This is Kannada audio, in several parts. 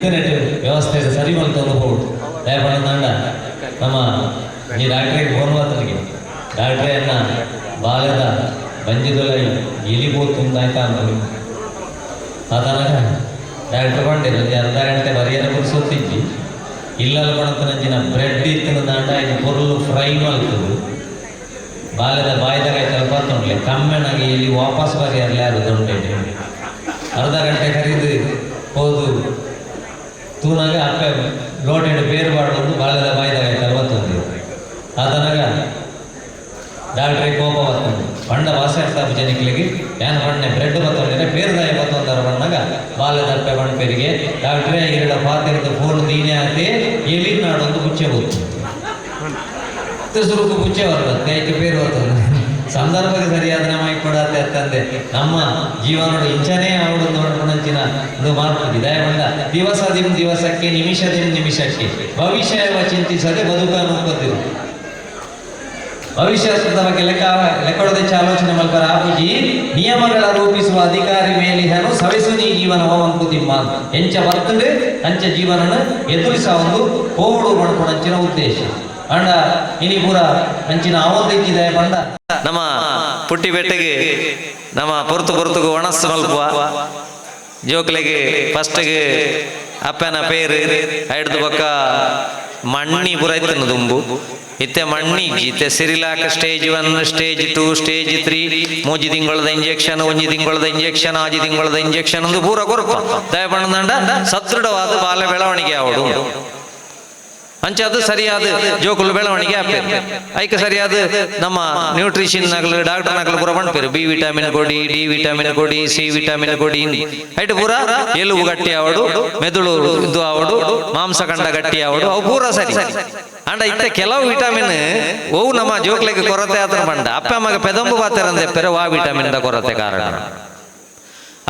ವ್ಯವಸ್ಥೆ ಸರಿ ಮಾಡ್ಕೊಂಡು ಹೋಗುದು ದಯಪಡಂದ ನಮ್ಮ ಈ ಡಾಕ್ಟ್ರಿ ಫೋನ್ ಬಾಲ್ಯದ ಅನ್ನ ಬಾಲ್ಯದ ಬಂಜಿದೊಲ ಅಂತ ಅನ್ನೋದು ಅದನಾಗ ಡಾಕ್ಟರ್ ಕೊಂಡೆ ನನಗೆ ಅರ್ಧ ಗಂಟೆ ಬರಿಯನ ಕುರಿಸೋತಿದ್ವಿ ಇಲ್ಲಲ್ಲಿ ಬಣತ ನಂಜಿನ ಬ್ರೆಡ್ ಇತ್ತಿನ ದಾಂಡ ಇದು ಪೊರ್ಲು ಫ್ರೈ ಮಾಡ್ತದೆ ಬಾಲ್ಯದ ಬಾಯ್ದಾಗ ಸ್ವಲ್ಪ ತೊಂಡ್ಲೆ. ಕಮ್ಮೆನಾಗಿ ಇಲ್ಲಿ ವಾಪಸ್ ಬರೆಯರ್ಲಿ ಅದು ದೊಡ್ಡ ಅರ್ಧ ಗಂಟೆ ಕರೀದು, ಹೋದು. ತೂನಾಗ ಅಪ್ಪ ಲೋಟೆಡ್ ಬೇರು ಮಾಡೋದು ಬಾಳದ ಬಾಯ್ದಾಗ ಅರವತ್ತೊಂದು ಆತನಾಗ ಡಾಕ್ಟ್ರಿಗೆ ಕೋಪ ಬರ್ತದೆ ಬಣ್ಣ ವಾಸೆ ಸಾಬ್ ಜನಿಕ್ಲಿಗೆ ಏನು ಬಣ್ಣೆ ಬ್ರೆಡ್ ಬತ್ತೊಂಡಿದ್ರೆ ಬೇರ್ದಾಯ ಬತ್ತೊಂದರ ಬಣ್ಣಾಗ ಬಾಲದ ಅಪ್ಪೆ ಬಣ್ಣ ಪೇರಿಗೆ ಡಾಕ್ಟ್ರೇ ಎರಡ ಪಾತ್ರದ ಫೋನ್ ದೀನೆ ಆತಿ ಎಲ್ಲಿ ನಾಡೊಂದು ಮುಚ್ಚೆ ಹೋಗ್ತು ಸುರುಕು ಮುಚ್ಚೆ ಬರ್ತದೆ ಕೈಗೆ ಬೇರು ಬರ್ತದೆ ಸಂದರ್ಭಕ್ಕೆ ಸರಿಯಾದ ನಮಗೆ ಕೊಡತ್ತೆ ಅಂತಂದೆ. ನಮ್ಮ ಜೀವನದ ಇಂಚನೇ ಅವಳು ನೋಡ್ಕೊಂಡಂಚಿನ ಒಂದು ಮಾತು ದಯ ಬಂದ ದಿವಸ ದಿನ ದಿವಸಕ್ಕೆ ನಿಮಿಷ ದಿನ ನಿಮಿಷಕ್ಕೆ ಭವಿಷ್ಯವ ಚಿಂತಿಸದೆ ಬದುಕನ್ನು ಒಪ್ಪತ್ತಿರು ಭವಿಷ್ಯದ ಬಗ್ಗೆ ಲೆಕ್ಕ ಲೆಕ್ಕಡದೆಚ್ಚ ಆಲೋಚನೆ ಮಲ್ಪರ ಆಪುಜಿ ನಿಯಮಗಳ ರೂಪಿಸುವ ಅಧಿಕಾರಿ ಮೇಲಿಹನು ಸವಿಸುನಿ ಜೀವನವ ಮಂಕುತಿಮ್ಮ ಎಂಚ ಬರ್ತದೆ ಅಂಚ ಜೀವನನ ಎದುರಿಸ ಒಂದು ಕೋಡು ಮಾಡ್ಕೊಂಡಂಚಿನ ಉದ್ದೇಶ. ಅಂಡ ಇನಿ ಪೂರ ಅಂಚಿನ ಅವಧಿಕ್ಕಿದೆ ಬಂಡ ನಮ್ಮ ಪುಟ್ಟಿ ಬೆಟ್ಟಗೆ, ನಮ್ಮ ಪೊರ್ತು ಪೊರ್ತುಗು ಒಣಸ್ ಮಲ್ಪುವ ಜೋಕ್ಲೆಗೆ ಫಸ್ಟ್ಗೆ ಅಪ್ಪನ ಪೇರು, ಐಡ್ದು ಪಕ್ಕ ಮಣ್ಣಿ ಪುರ ಇತ್ತು ದುಂಬು. ಇತ್ತೆ ಮಣ್ಣಿ, ಇತ್ತೆ ಸಿರಿಲಾಕ stage one stage two stage three ಮೂಜಿ ತಿಂಗಳದ ಇಂಜೆಕ್ಷನ್ ಒಂಜಿ ತಿಂಗಳದ ಇಂಜೆಕ್ಷನ್ ಆಜಿ ತಿಂಗಳದ ಇಂಜೆಕ್ಷನ್ ಒಂದು ಪೂರ ಕೊರಪ ದಯಪಣ್ಣದಂಡ ಸದೃಢವಾದ ಬಾಲ ಬೆಳವಣಿಗೆ ಅವಡು ಅಂಚೆ ಅದು ಸರಿಯಾದ ಜೋಕುಲು ಬೆಳವಣಿಗೆ ಆಗ್ಬೇಕು ಐಕ ಸರಿಯಾದ ನಮ್ಮ ನ್ಯೂಟ್ರಿಷನ್ ನಗಲು ಡಾಕ್ಟರ್ ಆಗಲಿ ಪೂರ ಮಾಡ್ಬೇಕು ಬಿ ವಿಟಮಿನ್ ಕೊಡಿ, ಡಿ ವಿಟಮಿನ್ ಕೊಡಿ, ಸಿ ವಿಟಮಿನ್ ಕೊಡಿ ಐಟು ಪೂರ ಎಲುಬು ಗಟ್ಟಿ ಆವಡು, ಮೆದುಳು ಇದು ಆವಡು ಮಾಂಸಖಂಡ ಗಟ್ಟಿ ಆವಡು, ಅವು ಪೂರ ಸರಿ. ಅಂಡ ಇತ್ತ ಕೆಲವು ವಿಟಾಮಿನ್ ಅವು ನಮ್ಮ ಜೋಕ್ಲೆಗೆ ಕೊರತೆ ಆತರ ಬಂಡ ಅಪ್ಪ ಮಗ ಪೆದಂಬು ಬಾತರಂದೆ ಪೆರೆ ವಾ ವಿಟಮಿನ್ ದ ಕೊರತೆ ಕಾರಣ.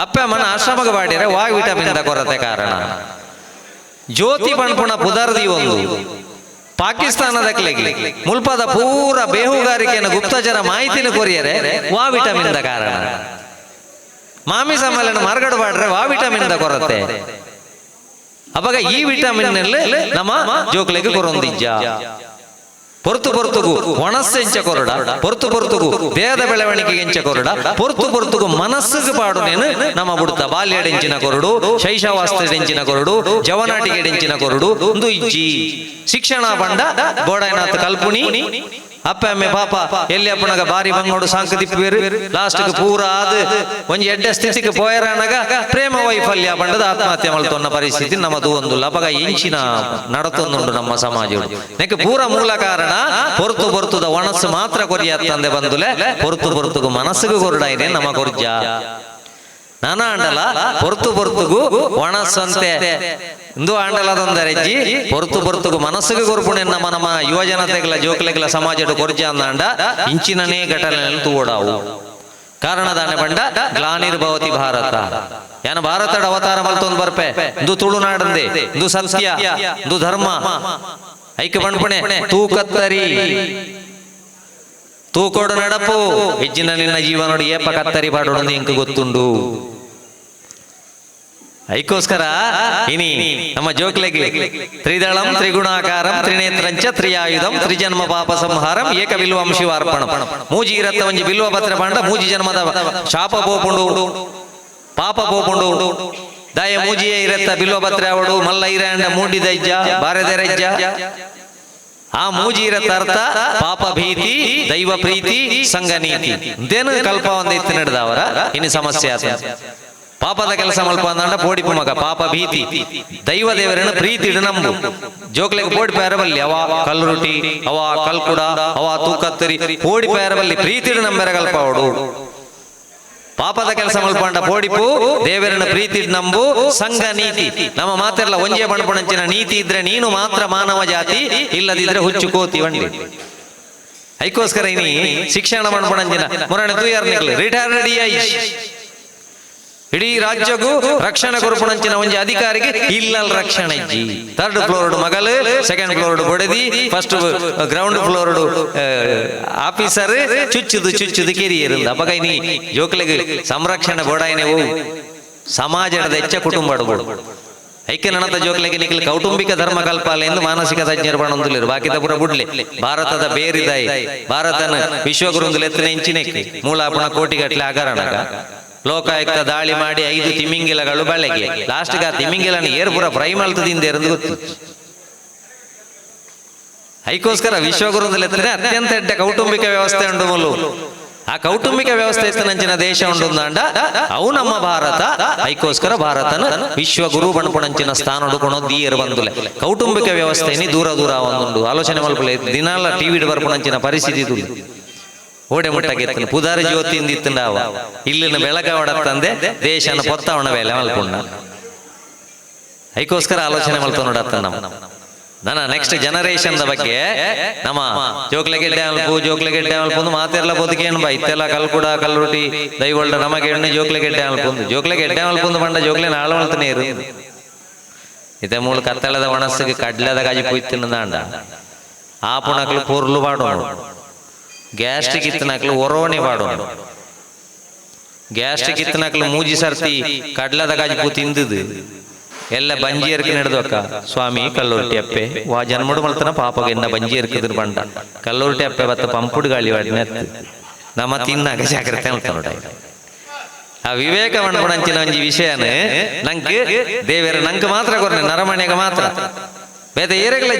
ಅಪ್ಪ ಅಮ್ಮನ ಆಶ್ರಮಗ ಬಾಡಿರೆ ವಾ ವಿಟಮಿನ್ ದ ಕೊರತೆ ಕಾರಣ. ಜ್ಯೋತಿ ಪಣ್ಪುಣ ಪುದರ್ ಒಂದು. ಪಾಕಿಸ್ತಾನದ ಕೆಳಗೆ ಮುಲ್ಪದ ಪೂರ ಬೇಹುಗಾರಿಕೆಯನ್ನು ಗುಪ್ತಚರ ಮಾಹಿತಿನ ಕೊರಿಯರೆ ವಾ ವಿಟಮಿನ್ ದ ಕಾರಣ. ಮಾಮಿ ಸಮ್ಮೇಳನ ಮಾರ್ಗಡಬಾಡ್ರೆ ಬಾಡ್ರೆ ವಾ ವಿಟಮಿನ್ ದ ಕೊರತೆ. ಅವಾಗ ಈ ವಿಟಮಿನ್ ನಮ್ಮ ಜೋಕ್ಲೆಗೆ ಕೊರೊಂದಿಜ್ಜ. ಪೊರ್ತು ಪೊರ್ತುಗು ಒಣಸ್ಸೆಂಚ ಕೊರಡ, ಪೊರ್ತು ಪೊರ್ತುಗು, ಭೇದ ಬೆಳವಣಿಗೆ ಎಂಚ ಕೊರಡ, ಪೊರ್ತು ಪೊರ್ತುಗು ಮನಸ್ಸಿಗೆ ಪಾಡು ನೇನು, ನಮ್ಮ ಬುಡ್ತ ಬಾಲ್ಯಡೆಂಚಿನ ಕೊರಡು ಶೈಶವಾಸ್ತೆಂಚಿನ ಕೊರಡು ಜವನಾಟಿಗೆಡೆಂಚಿನ ಕೊರಡು, ಒಂದು ಇಜ್ಜಿ. ಶಿಕ್ಷಣ ಬಂಡ ಬೋಡನಾಥ ಕಲ್ಪುಣಿ ಅಪ್ಪ, ಅಮ್ಮೆ, ಪಾಪ, ಎಲ್ಲಿ ಅಪ್ಪನಗ ಬಾರಿ ಬಂಗೋಡು ಸಾಂಕ ತಿಪ್ಪುವೇರು ಲಾಸ್ಟ್ ಪೂರ? ಆದ. ಒಂಜಿ ಎಡ್ಡೆ ಸ್ಥಿತಿಗೆ ಪೋಯರಾನಗ ಪ್ರೇಮ ವೈಫಲ್ಯ ಬಂಡದ ಆತ್ಮಹತ್ಯೆ ಮಲ್ತೊನ್ನ ಪರಿಸ್ಥಿತಿ ನಮ್ಮದು ಒಂದು ಲಪಗ ಇಂಚಿನ ನಡತೊಂದುಂಡು ನಮ್ಮ ಸಮಾಜ ನೆಕ್ ಪೂರ ಮೂಲ ಕಾರಣ ಹೊರತು ಪೊರ್ತುದ ಒಣಸು ಮಾತ್ರ ಕೊರಿಯತ್ತಂದೆ ಬಂದುಲೆ ಪೊರ್ತು ಪೊರ್ತುಗು ಮನಸ್ಸಿಗೂ ಕೊರಡಾಯಿದೆ ನಮ್ಮ ಕೊರ್ಜ. ನಾನ ಆಂಡಲ ಹೊರತು ಬರ್ತುಗು ಒಣಸಂತೆ. ಇಂದು ಆಂಡಲದೊಂದರೆಜ್ಜಿ ಹೊರತು ಬರ್ತುಗು ಮನಸ್ಸಿಗೆ ಕೊರ್ಪುಣೆ ನಮ್ಮ ನಮ್ಮ ಯುವಜನತೆಗಳ ಜೋಕ್ಲೆಗಳ ಸಮಾಜದ ಕೊರ್ಜ ಅಂದಾಂಡ ಇಂಚಿನನೇ ಘಟನೆ ತೂಡಾವು ಕಾರಣದಾನೆ ಬಂಡ ಗ್ಲಾನಿರ್ಭವತಿ ಭಾರತ. ಯಾನ ಭಾರತದ ಅವತಾರ ಮಲ್ತೊಂದು ಬರ್ಪೆ. ಇಂದು ತುಳುನಾಡಂದೆ ಇಂದು ಸತ್ಯ ಇಂದು ಧರ್ಮ. ಐಕ್ಯ ಬಂಡ್ಪಣೆ ತೂ ಹೆಚ್ಚಿನ ನಿನ್ನ ಜೀವನೋಡು ಏಪ ಕತ್ತರಿ ಪಾಡು ಇಂಕ ಗೊತ್ತುಂಡು. ಐಕೋಸ್ಕರ ಇನಿ ನಮ್ಮ ಜೋಕ್ಲೆಗೆ ತ್ರಿದಳಂ ತ್ರಿಗುಣಾಕಾರಂ ತ್ರಿನೇತ್ರಂಚ ತ್ರಿಯಾಯುಧಂ ತ್ರಿಜನ್ಮ ಪಾಪ ಸಂಹಾರಂ ಏಕ ಬಿಲ್ವಂ ಅರ್ಪಣ ಮೂಜಿ ಇರತ್ತ ಒಂಜಿ ಬಿಲ್ವ ಪತ್ರ ಪಾಂಡ ಮೂಜಿ ಜನ್ಮದ ಶಾಪ ಪೋಪುಂಡು. ಪಾಪ ಪೋಪುಂಡು. ದಯ ಮೂಜಿಯೇ ಇರತ್ತ ಬಿಲ್ವ ಪತ್ರ ಅವಡು ಮಲ್ಲ ಇರಂಡ ಮೂಡಿದ ಇಜ್ಜ ಬಾರದೆ ರಜ್ಜ. ಆ ಮೂಜಿ ತರ್ತ ಪಾಪ ಭೀತಿ, ದೈವ ಪ್ರೀತಿ, ಸಂಘ ನೀತಿ. ಇದೇನು ಕಲ್ಪ ಒಂದೈತಿ ನಡೆದವರ ಇನ್ನು ಸಮಸ್ಯೆ ಆತ. ಪಾಪದ ಕೆಲಸ ಮಲ್ಪ ಅಂದ ಪೋಡಿಪು ಮಗ ಪಾಪ ಭೀತಿ. ದೈವ ದೇವರನ್ನ ಪ್ರೀತಿ ನಂಬು. ಜೋಕ್ಲೆಗೆ ಪೋಡಿ ಪೇರಬಲ್ಲಿ ಅವ ರೊಟ್ಟಿ ಅವ ಕಲ್ಕುಡ, ಅವ ತೂಕತ್ತರಿ. ಪೋಡಿ ಪೇರಬಲ್ಲಿ ಪ್ರೀತಿ ನಂಬೆರಗಲ್ಪ ಅವಡು. ಪಾಪದ ಕೆಲಸ ಮಲ್ಪಂಡ ಪೋಡಿಪು ದೇವರನ್ನ ಪ್ರೀತಿ ನಂಬು ಸಂಘ ನೀತಿ. ನಮ್ಮ ಮಾತೆಲ್ಲ ಒಂಜೆ ಬಣ್ಪಣಂಚಿನ ನೀತಿ ಇದ್ರೆ ನೀನು ಮಾತ್ರ ಮಾನವ ಜಾತಿ ಇಲ್ಲದಿದ್ರೆ ಹುಚ್ಚು ಕೋತಿ ವಂಡಿ ಐಕೋಸ್ಕರ ಇನಿ ಶಿಕ್ಷಣ ಬಣ್ಪಣಂಚಿನ ಮುರಣ ತುಯರ್ ರಿಟೈರ್ಡ್ ಇಡೀ ರಾಜ್ಯಗೂ ರಕ್ಷಣೆ ಕೊರ್ಪುಣಂಚಿನ ಒಂಜಿ ಅಧಿಕಾರಿಗೆ ಇಲ್ಲಲ್ ರಕ್ಷಣೆ ಇಜ್ಜಿ. ಥರ್ಡ್ ಮಗಲ್ ಸೆಕೆಂಡ್ ಫ್ಲೋರ್ಡ್ ಬೊಡೆದಿ ಫಸ್ಟ್ ಗ್ರೌಂಡ್ ಫ್ಲೋರ್ಡ್ ಆಫೀಸರ್ ಚುಚ್ಚುದು ಚುಚ್ಚುದು ಕೆರಿಯರಿಂದ ಅಪಗ ಜೋಕ್ಲಿಗೆ ಸಂರಕ್ಷಣೆ ಬೋಡಾಯಿನೆವು ಸಮಾಜದ ಹೆಚ್ಚ ಕುಟುಂಬ ಐಕ್ಯ ನಣತ ಜೋಕ್ಲೆಗೆ ನಿಖಿಲ್ ಕೌಟುಂಬಿಕ ಧರ್ಮ ಕಲ್ಪಾಲೆ ಎಂದು ಮಾನಸಿಕ ತಜ್ಞರು ಬಾಕಿ ಬಾಕಿದ ಪುರ ಬುಡ್ಲೆ. ಭಾರತದ ಬೇರಿದಾಯಿ. ಭಾರತನ ವಿಶ್ವಗುರುಂದು ಎತ್ತಿನ ಇಂಚಿನೆಕ್ಕೆ ಮೂಲಾಪುಣ ಕೋಟಿಗಟ್ಲೆ ಅಗರಣಗ ಲೋಕಾಯುಕ್ತ ದಾಳಿ ಮಾಡಿ ಐದು ತಿಮಿಂಗಿಲಗಳು ಬಳೆಗೆ ಲಾಸ್ಟ್ಗೆ ಆ ತಿಮಿಂಗಿಲನ ಏರ್ಪುರ ಫ್ರೈ ಇರೋದು ಗೊತ್ತು. ಐಕೋಸ್ಕರ ವಿಶ್ವಗುರುದಲ್ಲಿ ಅತ್ಯಂತ ಎಡ್ಡ ಕೌಟುಂಬಿಕ ವ್ಯವಸ್ಥೆ ಉಂಟು ಮುಲು ಆ ಕೌಟುಂಬಿಕ ವ್ಯವಸ್ಥೆ ನಂಚಿನ ದೇಶ ಉಂಟು ಅಂಡ ಅವು ನಮ್ಮ ಭಾರತ ಐಕೋಸ್ಕರ ಭಾರತನ ವಿಶ್ವಗುರು ಬಣಪುಣಂಚಿನ ಸ್ಥಾನ ಹುಡುಕೊಂಡು ಬಂದುಲೆ. ಕೌಟುಂಬಿಕ ವ್ಯವಸ್ಥೆನಿ ದೂರ ದೂರ ಒಂದು ಆಲೋಚನೆ ಮಲ್ಪಲೆ, ದಿನಾಲ ಟಿವಿ ಬರ್ಪುಣಂಚಿನ ಪರಿಸ್ಥಿತಿ ಓಡೆ ಮುಟ್ಟಾಗಿತ್ತು ಪುದಾರ ಜ್ಯೋತಿ ಜ್ಯೋತಿಯಿಂದ ನಾವು ಇಲ್ಲಿನ ಬೆಳಗಾವಡ ತಂದೆ ದೇಶನ ಪೊತ್ತವಣ ಬೇಲೆ ಮಲ್ಕೊಂಡ ಐಕೋಸ್ಕರ ಆಲೋಚನೆ ಮಲ್ತು ನೋಡತ್ತ ನಮ್ಮ ನನ್ನ ನೆಕ್ಸ್ಟ್ ಜನರೇಷನ್ ಬಗ್ಗೆ ನಮ್ಮ ಜೋಕ್ಲಗೆಡ್ಡೆ ಅಲ್ಪು ಜೋಕ್ಲೆಗೆಡ್ಡೆ ಅಲ್ಪೊಂದು ಮಾತೆಲ್ಲ ಬದುಕೇನು ಬಾ ಇತ್ತೆಲ್ಲ ಕಲ್ಕುಡ ಕಲ್ಲುಟಿ ದೈವಳ್ಳ ನಮಗೆ ಎಣ್ಣೆ ಜೋಕ್ಲೆಗೆಡ್ಡೆ ಅಲ್ಪೊಂದು ಜೋಕ್ಲೆಗೆಡ್ಡೆ ಅಲ್ಪೊಂದು ಬಂಡ ಜೋಕ್ಲೆ ನಾಳೆ ಮಲ್ತನೇ ಇರು ಇದೇ ಮೂಲ ಕತ್ತಳದ ಒಣಸಿಗೆ ಕಡ್ಲೆದ ಕುಯ್ತಿನ ದಾಂಡ. ಆ ಪುಣಕ್ಲು ಪೂರ್ಲು ಬಾಡೋಣ ಗ್ಯಾಸ್ಟ್ರಿಕ್ ಇತ್ತನಕ್ಲು ಒರೋಣೆ ಮಾಡೋಣ ಗ್ಯಾಸ್ಟ್ರಿಕ್ ಇತ್ತನಕ್ಲು ಮೂಜಿ ಸರ್ತಿ ಕಡ್ಲದ ಕಾಜಿ ಪೂ ತಿಂದದು ಎಲ್ಲ ಬಂಜಿಯರ್కి ನಡೆದಕ್ಕ ಸ್ವಾಮಿ, ಕಲ್ಲೂರ್ಟಿ ಅಪ್ಪೆ, ವಾ ಜನ್ಮಡು ಮಲ್ತನ ಪಾಪಗೆನ್ನ ಬಂಜಿಯರ್ಕಿದ್ರು ಬಂಡ. ಕಲ್ಲೂರ್ಟಿ ಅಪ್ಪೆ ಬತ್ತ ಪಂಪುಡು ಗಾಳಿ ವಾಡಿನ ನಮ್ಮ ತಿನ್ನಾಗ ಜಾಗ್ರತೆ ಅಂತ ನೋಡ ಆ ವಿವೇಕ ಅಂಚಿನ ಒಂಜಿ ವಿಷಯನೇ, ನಂಗೆ ದೇವರ ನಂಗೆ ಮಾತ್ರ ಕೊರ್ನೆ ನರಮಣೆಗೆ ಮಾತ್ರ. ಬೇತೆ ಏರೆಗಳ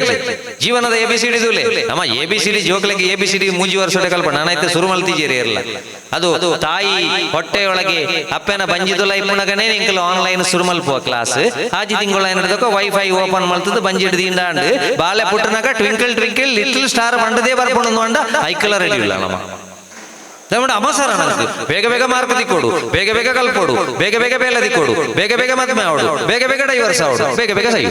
ಜೀವನದ ಎ ಬಿ ಸಿ ಡಿ ದೂಲೆ ನಮ್ಮ ಎ ಬಿ ಸಿ ಡಿ ಜೋಕ್ಲಕ್ಕೆ ಎ ಬಿ ಸಿ ಡಿ ಮೂಜಿ ವರ್ಷ ಕಲ್ಪ ನಾನಾಯ್ತು ಶುರು ಇರಲ್ಲ. ಅದು ತಾಯಿ ಹೊಟ್ಟೆಯೊಳಗೆ ಅಪ್ಪನ ಬಂಜಿದುಲ ಇಪ್ಪನಗನೇ ನಿಂಕಲು ಆನ್ಲೈನ್ ಶುರು ಪೋ ಕ್ಲಾಸ್ ಆಜಿ ತಿಂಗಳ ವೈಫೈ ಓಪನ್ ಮಲ್ತದ್ದು ಬಂಜಿಡ್ದಿಂದ ಅಂಡ್ ಬಾಲೆ ಪುಟ್ಟನಾಗ ಟ್ವಿಂಕಲ್ ಟ್ವಿಂಕಲ್ ಲಿಟಲ್ ಸ್ಟಾರ್ ಬಂಡದೇ ಬರ್ಕೊಂಡು ಅಂಡ ಐಕಲ ರೆಡಿ ಇಲ್ಲ ನಮ್ಮ. ಅಮಸರ ಅಮಸರ ಬೇಗ ಬೇಗ ಮಾರ್ಕ್ ಕೊಡು. ಬೇಗ ಬೇಗ ಕಲ್ಪೋಡು ಬೇಗ ಬೇಗ ಬೇಲದಿ ಕೊಡು. ಬೇಗ ಬೇಗ ಮದ್ಮೆ ಆವಡು. ಬೇಗ ಬೇಗ ಡೈವರ್ಸ್ ಆವಡು. ಬೇಗ ಬೇಗ ಸೈ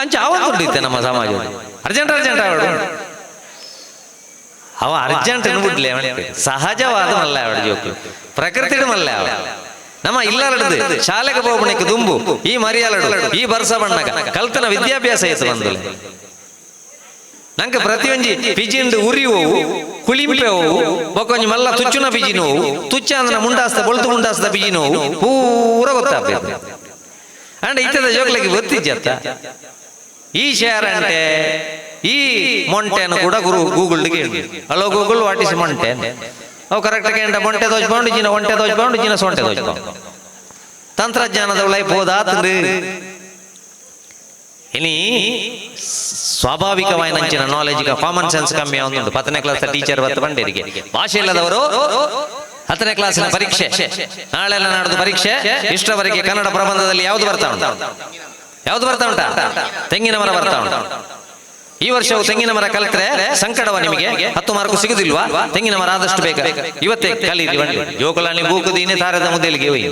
ಅಂಚ ದುಡ್ಡಿತ್ತೆ ನಮ್ಮ ಸಮಾಜ ಅರ್ಜೆಂಟ್ ಅರ್ಜೆಂಟ್ ಅವಳು ಅವ ಅರ್ಜೆಂಟ್ ಅನ್ಬಿಡ್ಲಿ ಸಹಜವಾದ ಮಲ್ಲ ಅವಳ ಜೋಕು. ಪ್ರಕೃತಿ ಮಲ್ಲ ಅವಳ ನಮ್ಮ ಇಲ್ಲರಡ್ದು, ಶಾಲೆಗೆ ಹೋಗ್ಬಣಕ್ಕೆ ದುಂಬು, ಈ ಮರಿಯಲಡು ಈ ಬರ್ಸ ಬಣ್ಣಗ, ಕಲ್ತನ ವಿದ್ಯಾಭ್ಯಾಸ ಐತೆ ಬಂದು ನಂಗೆ ಪ್ರತಿಯೊಂಜಿ ಪಿಜಿಂಡು ಬಿಳಿ ಕುಳಿಂಪೆವು ಬೊಕೊಂಜಿ ಮಲ್ಲ ತುಚ್ಚುನ ಬಿಜಿ ನೋವು ತುಚ್ಚ ಅಂದ್ರೆ ಮುಂಡಾಸ್ತ, ಬೊಳ್ತು ಮುಂಡಾಸ್ತ ಬಿಜಿ ನೋವು, ಪೂರ ಗೊತ್ತಾಗ್ತದೆ. ಅಂಡ್ ಇತ್ತದ ಜೋಗ್ಲಿಗೆ ಗೊತ್ತಿಜ್ಜತ್ತ? ಈ ಶೇರ್ అంటే ಈ ಮೊಂಟೆನು ಕೂಡ ಗುರು ಗೂಗಲ್ಗೆ ಹಲೋ ಗೂಗಲ್ ವಾಟ್ ಇಸ್ ಮೊಂಟೆ ಅವು ಕರೆಕ್ಟ್ ಕೇಂದ್ರ ಮೊಂಟೆ ದೋಚ್ಕೊಂಡು ಜಿನ ಒಂಟೆ ದೋಚ್ಕೊಂಡು ಜಿನ, ಸೊಂಟೆ ದೋಚ್ಕೊಂಡು ತಂತ್ರಜ್ಞಾನದ ಲೈಫ್ ಹೋದಾತ್ರಿ ಇನಿ ಸ್ವಾಭಾವಿಕವಾಯಿನಂಚಿನ ನಾಲೆಜ್ ಕಾಮನ್ ಸೆನ್ಸ್ ಕಮ್ಮಿ ಒಂದು ಹತ್ತನೇ ಕ್ಲಾಸ್ ಟೀಚರ್ ಬತ್ತ ಬಂಡೇರಿಗೆ ಭಾಷೆ ಇಲ್ಲದವರು ಹತ್ತನೇ ಕ್ಲಾಸಿನ ಪರೀಕ್ಷೆ ನಾಳೆ ನಾಡ್ದು ಪರೀಕ್ಷೆ, ಇಷ್ಟರವರೆಗೆ ಕನ್ನಡ ಪ್ರಬಂಧದಲ್ಲಿ ಯಾವುದು ಬರ್ತಾ ಉಂಟು? ಯಾವ್ದು ಬರ್ತಾ ಉಂಟಾ? ತೆಂಗಿನ ಮರ ಬರ್ತಾ ಉಂಟ. ಈ ವರ್ಷವು ತೆಂಗಿನ ಮರ ಕಲಿತರೆ ಸಂಕಟವ ನಿಮಗೆ? ಹತ್ತು ಮಾರ್ಕು ಸಿಗುದಿಲ್ವಾ? ತೆಂಗಿನ ಮರ ಆದಷ್ಟು ಬೇಕು ಇವತ್ತೇ ಕಲೀರಿ ಜೋಕುಲಾಣಿ ಬೂಕುದೀನಿ ತಾರದ ಮುದ್ದೆಲ್ಗೆ ಹೋಗಿ